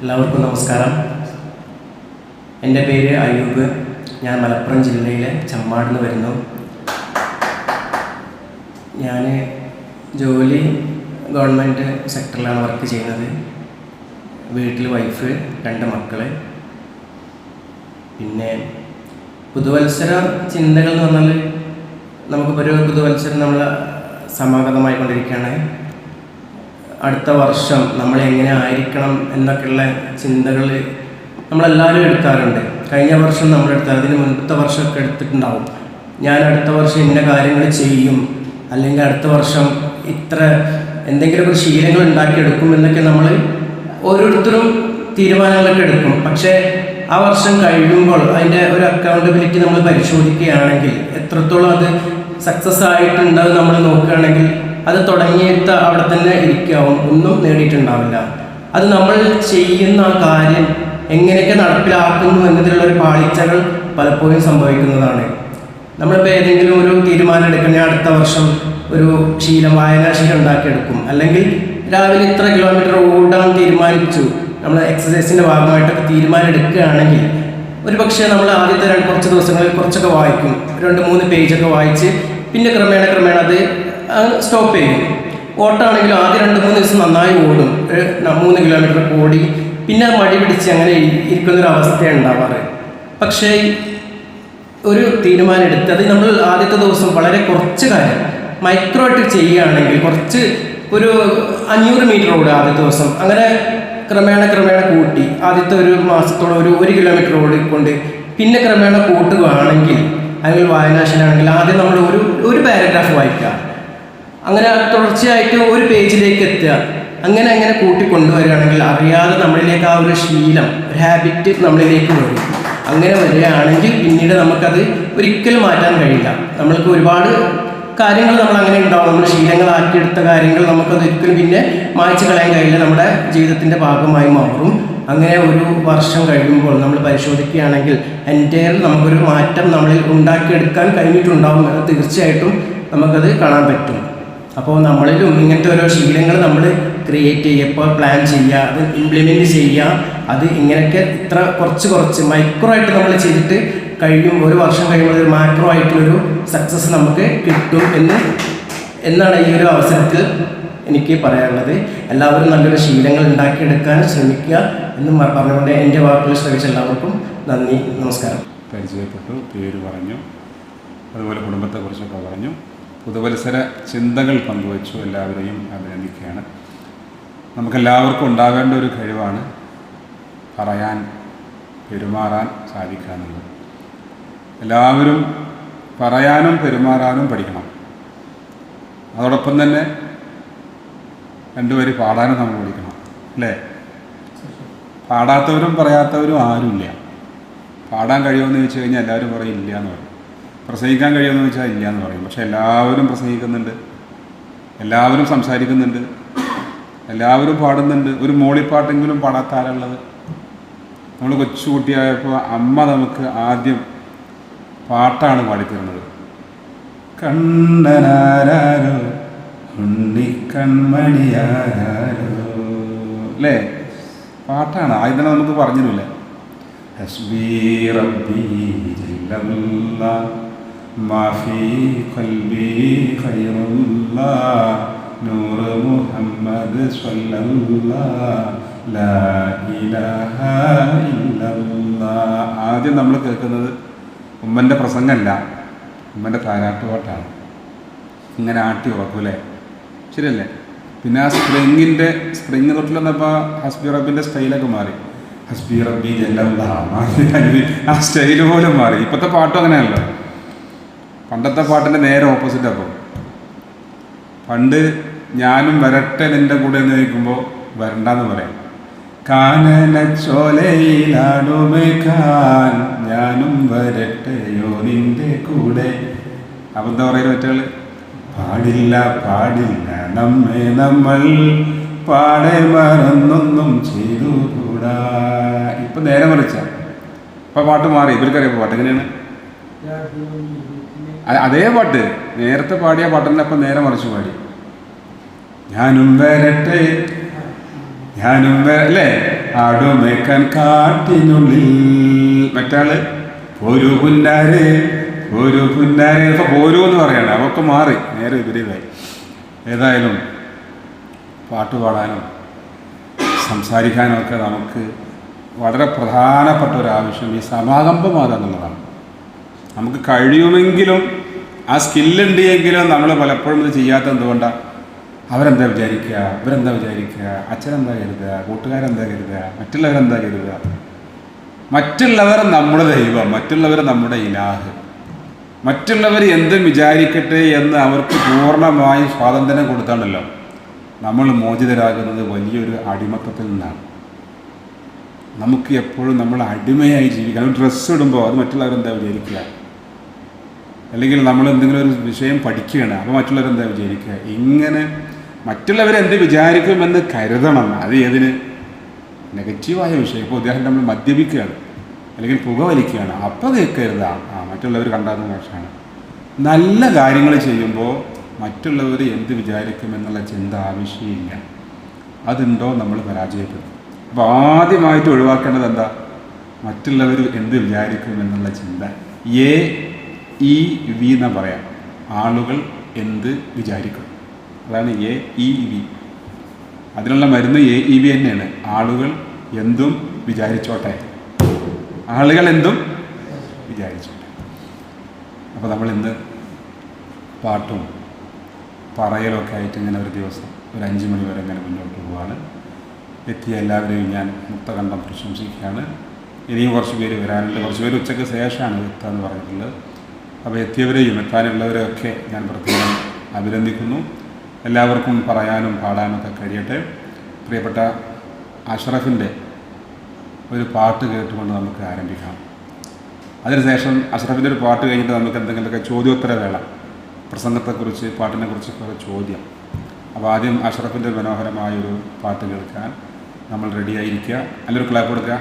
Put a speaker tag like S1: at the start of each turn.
S1: എല്ലാവർക്കും നമസ്കാരം. എന്റെ പേര് അയ്യൂബ്. ഞാൻ മലപ്പുറം ജില്ലയിലെ ചമ്മാട് നിന്ന് വരുന്നു. ഞാൻ ജോലി ഗവൺമെന്റ് സെക്ടറിലാണ് വർക്ക് ചെയ്യുന്നത്. വീട്ടിൽ വൈഫ് രണ്ട് മക്കൾ പിന്നെ പുതുവത്സര ചിന്തകൾ എന്ന് പറഞ്ഞാൽ നമുക്കിപ്പോൾ ഒരു പുതുവത്സരം നമ്മൾ സമാഗതമായിക്കൊണ്ടിരിക്കുകയാണ്. അടുത്ത വർഷം നമ്മൾ എങ്ങനെ ആയിരിക്കണം എന്നൊക്കെയുള്ള ചിന്തകൾ നമ്മളെല്ലാവരും എടുക്കാറുണ്ട്. കഴിഞ്ഞ വർഷം നമ്മൾ എടുത്ത അതിന് മുൻപത്തെ വർഷമൊക്കെ എടുത്തിട്ടുണ്ടാവും. ഞാൻ അടുത്ത വർഷം ഇന്ന കാര്യങ്ങൾ ചെയ്യും അല്ലെങ്കിൽ അടുത്ത വർഷം ഇത്ര എന്തെങ്കിലുമൊക്കെ ശീലങ്ങൾ ഉണ്ടാക്കിയെടുക്കും എന്നൊക്കെ നമ്മൾ ഓരോരുത്തരും തീരുമാനങ്ങളൊക്കെ എടുക്കും. പക്ഷേ ആ വർഷം കഴിയുമ്പോൾ അതിന്റെ ഒരു അക്കൗണ്ടബിലിറ്റി നമ്മൾ പരിശോധിക്കുകയാണെങ്കിൽ എത്രത്തോളം അത് സക്സസ് ആയിട്ടുണ്ട് നമ്മൾ നോക്കുകയാണെങ്കിൽ അത് തുടങ്ങിയിട്ട് അവിടെ തന്നെ ഇരിക്കാവും. ഒന്നും നേടിയിട്ടുണ്ടാവില്ല. അത് നമ്മൾ ചെയ്യുന്ന കാര്യം എങ്ങനെയൊക്കെ നടപ്പിലാക്കുന്നു എന്നതിലുള്ള ഒരു പാളിച്ചകൾ പലപ്പോഴും സംഭവിക്കുന്നതാണ്. നമ്മളിപ്പോൾ ഏതെങ്കിലും ഒരു തീരുമാനം എടുക്കണേ അടുത്ത വർഷം ഒരു ശീലം വായനാശീലം ഉണ്ടാക്കിയെടുക്കും. അല്ലെങ്കിൽ രാവിലെ ഇത്ര കിലോമീറ്റർ ഓടാൻ തീരുമാനിച്ചു. നമ്മൾ എക്സസൈസിന്റെ ഭാഗമായിട്ടൊക്കെ തീരുമാനം എടുക്കുകയാണെങ്കിൽ ഒരു പക്ഷേ നമ്മൾ ആദ്യത്തെ രണ്ട് കുറച്ച് ദിവസങ്ങളിൽ കുറച്ചൊക്കെ വായിക്കും. രണ്ട് മൂന്ന് പേജൊക്കെ വായിച്ച് പിന്നെ ക്രമേണ ക്രമേണ അത് സ്റ്റോപ്പ് ചെയ്യും. ഓട്ടാണെങ്കിൽ ആദ്യം രണ്ട് മൂന്ന് ദിവസം നന്നായി ഓടും. മൂന്ന് കിലോമീറ്റർ ഓടി. പിന്നെ മടി പിടിച്ച് അങ്ങനെ ഇരി- ഇരിക്കുന്നൊരു ഉണ്ടാവാറ്. പക്ഷേ ഒരു തീരുമാനം എടുത്ത് അത് നമ്മൾ ആദ്യത്തെ ദിവസം വളരെ കുറച്ച് കാര്യം മൈക്രോ ആയിട്ട് ചെയ്യുകയാണെങ്കിൽ കുറച്ച് ഒരു അഞ്ഞൂറ് മീറ്റർ ഓടുക ആദ്യത്തെ ദിവസം. അങ്ങനെ ക്രമേണ ക്രമേണ കൂട്ടി. ആദ്യത്തെ ഒരു മാസത്തോളം ഒരു ഒരു കിലോമീറ്റർ ഓടിക്കൊണ്ട് പിന്നെ ക്രമേണ കൂട്ടുകയാണെങ്കിൽ അല്ലെങ്കിൽ വായനാശീലമാണെങ്കിൽ ആദ്യം നമ്മൾ ഒരു ഒരു പാരഗ്രാഫ് വായിക്കുക. അങ്ങനെ തുടർച്ചയായിട്ട് ഒരു പേജിലേക്ക് എത്തുക. അങ്ങനെ അങ്ങനെ കൂട്ടി കൊണ്ടുവരികയാണെങ്കിൽ അറിയാതെ നമ്മളിലേക്ക് ആ ഒരു ശീലം ഒരു ഹാബിറ്റ് നമ്മളിലേക്ക് വരും. അങ്ങനെ വരികയാണെങ്കിൽ പിന്നീട് നമുക്കത് ഒരിക്കലും മാറ്റാൻ കഴിയില്ല. നമ്മൾക്ക് ഒരുപാട് കാര്യങ്ങൾ നമ്മൾ അങ്ങനെ ഉണ്ടാവും. നമ്മൾ ശീലങ്ങളാക്കിയെടുത്ത കാര്യങ്ങൾ നമുക്കത് ഒരിക്കലും പിന്നെ മായ്ച്ചു കളയാൻ കഴിയില്ല. നമ്മുടെ ജീവിതത്തിന്റെ ഭാഗമായി മാറും. അങ്ങനെ ഒരു വർഷം കഴിയുമ്പോൾ നമ്മൾ പരിശോധിക്കുകയാണെങ്കിൽ എന്റെ നമുക്കൊരു മാറ്റം നമ്മളിൽ ഉണ്ടാക്കിയെടുക്കാൻ കഴിഞ്ഞിട്ടുണ്ടാവും തീർച്ചയായിട്ടും നമുക്കത് കാണാൻ പറ്റും. അപ്പോൾ നമ്മളിലും ഇങ്ങനത്തെ ഓരോ ശീലങ്ങൾ നമ്മൾ ക്രിയേറ്റ് ചെയ്യുക എപ്പോൾ പ്ലാൻ ചെയ്യുക അത് ഇംപ്ലിമെന്റ് ചെയ്യുക അത് ഇങ്ങനെയൊക്കെ ഇത്ര കുറച്ച് കുറച്ച് മൈക്രോ ആയിട്ട് നമ്മൾ ചെയ്തിട്ട് കഴിയും ഒരു വർഷം കഴിയുമ്പോൾ ഒരു മാക്രോ ആയിട്ടുള്ളൊരു സക്സസ് നമുക്ക് കിട്ടും എന്ന് എന്നാണ് ഈ ഒരു അവസരത്തിൽ എനിക്ക് പറയാനുള്ളത്. എല്ലാവരും നല്ലൊരു ശീലങ്ങൾ ഉണ്ടാക്കിയെടുക്കാൻ ശ്രമിക്കുക എന്ന് പറഞ്ഞുകൊണ്ട് എന്റെ വാക്കുകൾ ശ്രമിച്ച എല്ലാവർക്കും നന്ദി നമസ്കാരം.
S2: പരിചയപ്പെട്ടു പേര് പറഞ്ഞു അതുപോലെ കുടുംബത്തെക്കുറിച്ചൊക്കെ പറഞ്ഞു. പുതുവത്സര ചിന്തകൾ പങ്കുവച്ചു എല്ലാവരെയും അഭിനന്ദിക്കുകയാണ്. നമുക്കെല്ലാവർക്കും ഉണ്ടാകേണ്ട ഒരു കഴിവാണ് പറയാൻ പെരുമാറാൻ സാധിക്കുക എന്നുള്ളത് എല്ലാവരും പറയാനും പെരുമാറാനും പഠിക്കണം. അതോടൊപ്പം തന്നെ രണ്ടുപേര് പാടാനും നമ്മൾ പഠിക്കണം അല്ലേ? പാടാത്തവരും പറയാത്തവരും ആരുമില്ല. പാടാൻ കഴിയുമെന്ന് ചോദിച്ചു കഴിഞ്ഞാൽ എല്ലാവരും പറയും ഇല്ല എന്ന് പറയും. പ്രസംഗിക്കാൻ കഴിയുമെന്ന് വെച്ചാൽ ഇല്ല എന്ന് പറയും. പക്ഷെ എല്ലാവരും പ്രസംഗിക്കുന്നുണ്ട്. എല്ലാവരും സംസാരിക്കുന്നുണ്ട്. എല്ലാവരും പാടുന്നുണ്ട്. ഒരു മോളിപ്പാട്ടെങ്കിലും പാടാത്താരുള്ളത് നമ്മൾ കൊച്ചുകുട്ടിയായപ്പോൾ അമ്മ നമുക്ക് ആദ്യം പാട്ടാണ് പാടിത്തരുന്നത്. കണ്ണനാരോ ഉണ്ണിക്കൺമണിയാരോ അല്ലേ? പാട്ടാണ്. ആദ്യം തന്നെ നമുക്ക് പറഞ്ഞിരുന്നില്ല. ഹസ്ബി റബ്ബി ജല്ലല്ലാ. മാ الله. ഖൽബി محمد صلى മുഹമ്മദ് لا ലാ ഇലാഹ ഇല്ലല്ലാ ആദ്യം നമ്മൾ കേൾക്കുന്നത് ഉമ്മന്റെ പ്രസംഗമല്ല. ഉമ്മന്റെ താരാട്ടുപാട്ടാണ്. ഇങ്ങനെ ആട്ടി ഉറക്കൂലേ ശരിയല്ലേ? പിന്നെ ആ സ്പ്രിങ്ങിന്റെ സ്പ്രിങ് തൊട്ടിൽ ഹസ്ബി റബ്ബിന്റെ സ്റ്റൈലൊക്കെ മാറി. ഹസ്ബി റബ്ബി ജല്ലല്ലാ. ആ സ്റ്റൈൽ പോലും മാറി. ഇപ്പോഴത്തെ പാട്ടും അങ്ങനെയല്ലോ. പണ്ടത്തെ പാട്ടിന്റെ നേരെ ഓപ്പോസിറ്റ് അപ്പം പണ്ട് ഞാനും വരട്ടെ നിന്റെ കൂടെ എന്ന് ചോദിക്കുമ്പോൾ വരണ്ടെന്ന് പറയാം. കാനനച്ചോലയിലാടുമേക്കാൻ ഞാനും വരട്ടെയോ നിന്റെ കൂടെ. അപ്പം എന്താ പറയുക പാടില്ല പാടില്ല നമ്മെ നമ്മൾ പാടെ മറന്നൊന്നും ചെയ്തു കൂടാ ഇപ്പം നേരെ മറിച്ച. ഇപ്പം പാട്ട് മാറി ഇവർക്കറിയാം പാട്ട് എങ്ങനെയാണ്? അതേ പാട്ട്. നേരത്തെ പാടിയ പാട്ടിനെ അപ്പം നേരെ മറിച്ച് പാടി. ഞാനും വരട്ടെ. ഞാനും അല്ലേ? ആടുമേക്കാൻ കാട്ടിനുള്ളിൽ. മറ്റാൾ? ഒരു പുന്നാര്. ഒരു പുന്നാര്. ഇപ്പൊ പോരൂ എന്ന് പറയണ്ട. അവർക്ക് മാറി. നേരെ വിപരീതമായി. ഏതായാലും പാട്ട് പാടാനും സംസാരിക്കാനും ഒക്കെ നമുക്ക് വളരെ പ്രധാനപ്പെട്ട ഒരു ആവശ്യം ഈ സമാകമ്പമാകുക എന്നുള്ളതാണ്. നമുക്ക് കഴിയുമെങ്കിലും ആ സ്കില്ലുണ്ട് എങ്കിലും നമ്മൾ പലപ്പോഴും ഇത് ചെയ്യാത്ത എന്തുകൊണ്ടാണ് അവരെന്താ വിചാരിക്കുക? ഇവരെന്താ വിചാരിക്കുക? അച്ഛനെന്താ കരുതുക? കൂട്ടുകാരെന്താ കരുതുക? മറ്റുള്ളവരെന്താ കരുതുക? മറ്റുള്ളവർ നമ്മുടെ ദൈവം മറ്റുള്ളവർ നമ്മുടെ ഇലാഹ്. മറ്റുള്ളവർ എന്തും വിചാരിക്കട്ടെ എന്ന് അവർക്ക് പൂർണമായി സ്വാതന്ത്ര്യം കൊടുത്താണല്ലോ. നമ്മൾ മോചിതരാകുന്നത് വലിയൊരു അടിമത്തത്തിൽ നിന്നാണ്. നമുക്ക് എപ്പോഴും നമ്മൾ അടിമയായി ജീവിക്കണം. ഡ്രസ്സ് ഇടുമ്പോൾ അത് മറ്റുള്ളവരെന്താ വിചാരിക്കുക? അല്ലെങ്കിൽ നമ്മൾ എന്തെങ്കിലും ഒരു വിഷയം പഠിക്കുകയാണ് അപ്പോൾ മറ്റുള്ളവരെന്താ വിചാരിക്കുക? ഇങ്ങനെ മറ്റുള്ളവരെന്ത് വിചാരിക്കുമെന്ന് കരുതണം. അത് ഏതിന്? നെഗറ്റീവായ വിഷയം. ഇപ്പോൾ ഉദാഹരണം നമ്മൾ മദ്യപിക്കുകയാണ് അല്ലെങ്കിൽ പുകവലിക്കുകയാണ് അപ്പോൾ കേൾക്കരുത്. ആ മറ്റുള്ളവർ കണ്ടാകുന്ന മോശമാണ്. നല്ല കാര്യങ്ങൾ ചെയ്യുമ്പോൾ മറ്റുള്ളവർ എന്ത് വിചാരിക്കുമെന്നുള്ള ചിന്ത ആവശ്യമില്ല. അതുണ്ടോ നമ്മൾ പരാജയപ്പെടും. അപ്പോൾ ആദ്യമായിട്ട് ഒഴിവാക്കേണ്ടത് എന്താ? മറ്റുള്ളവർ എന്ത് വിചാരിക്കുമെന്നുള്ള ചിന്ത. എ ഇ വി എന്ന് പറയാം? ആളുകൾ എന്ത് വിചാരിക്കും? അതാണ് എ ഇ വി. അതിനുള്ള മരുന്ന് എ ഇ വി തന്നെയാണ്. ആളുകൾ എന്തും വിചാരിച്ചോട്ടെ. ആളുകൾ എന്തും വിചാരിച്ചോട്ടെ. അപ്പോൾ നമ്മൾ എന്ത് പാട്ടും പറയലൊക്കെ ആയിട്ട് ഇങ്ങനെ ഒരു ദിവസം ഒരു അഞ്ച് മണി വരെ ഇങ്ങനെ മുന്നോട്ട് പോവാണ്. എത്തിയ എല്ലാവരെയും ഞാൻ മുക്തകണ്ഠം പ്രശംസിക്കുകയാണ്. ഇനിയും കുറച്ച് പേര് വരാനുണ്ട്. കുറച്ച് പേര് ഉച്ചയ്ക്ക് ശേഷമാണ് എത്താന്ന് പറഞ്ഞിട്ടുള്ളത്. അപ്പോൾ എത്തിയവരെയും എത്താനുള്ളവരെയൊക്കെ ഞാൻ പ്രത്യേകം അഭിനന്ദിക്കുന്നു. എല്ലാവർക്കും പറയാനും പാടാനൊക്കെ കഴിയട്ടെ. പ്രിയപ്പെട്ട അഷ്റഫിന്റെ ഒരു പാട്ട് കേട്ടുകൊണ്ട് നമുക്ക് ആരംഭിക്കാം. അതിനുശേഷം അഷ്റഫിന്റെ ഒരു പാട്ട് കഴിഞ്ഞിട്ട് നമുക്ക് എന്തെങ്കിലുമൊക്കെ ചോദ്യോത്തര വേള പ്രസംഗത്തെക്കുറിച്ച് പാട്ടിനെക്കുറിച്ചൊക്കെ ഒരു ചോദ്യം. അപ്പോൾ ആദ്യം അഷ്റഫിന്റെ മനോഹരമായൊരു പാട്ട് കേൾക്കാൻ നമ്മൾ റെഡിയായിരിക്കുക നല്ലൊരു ക്ലാപ്പ് കൊടുക്കുക.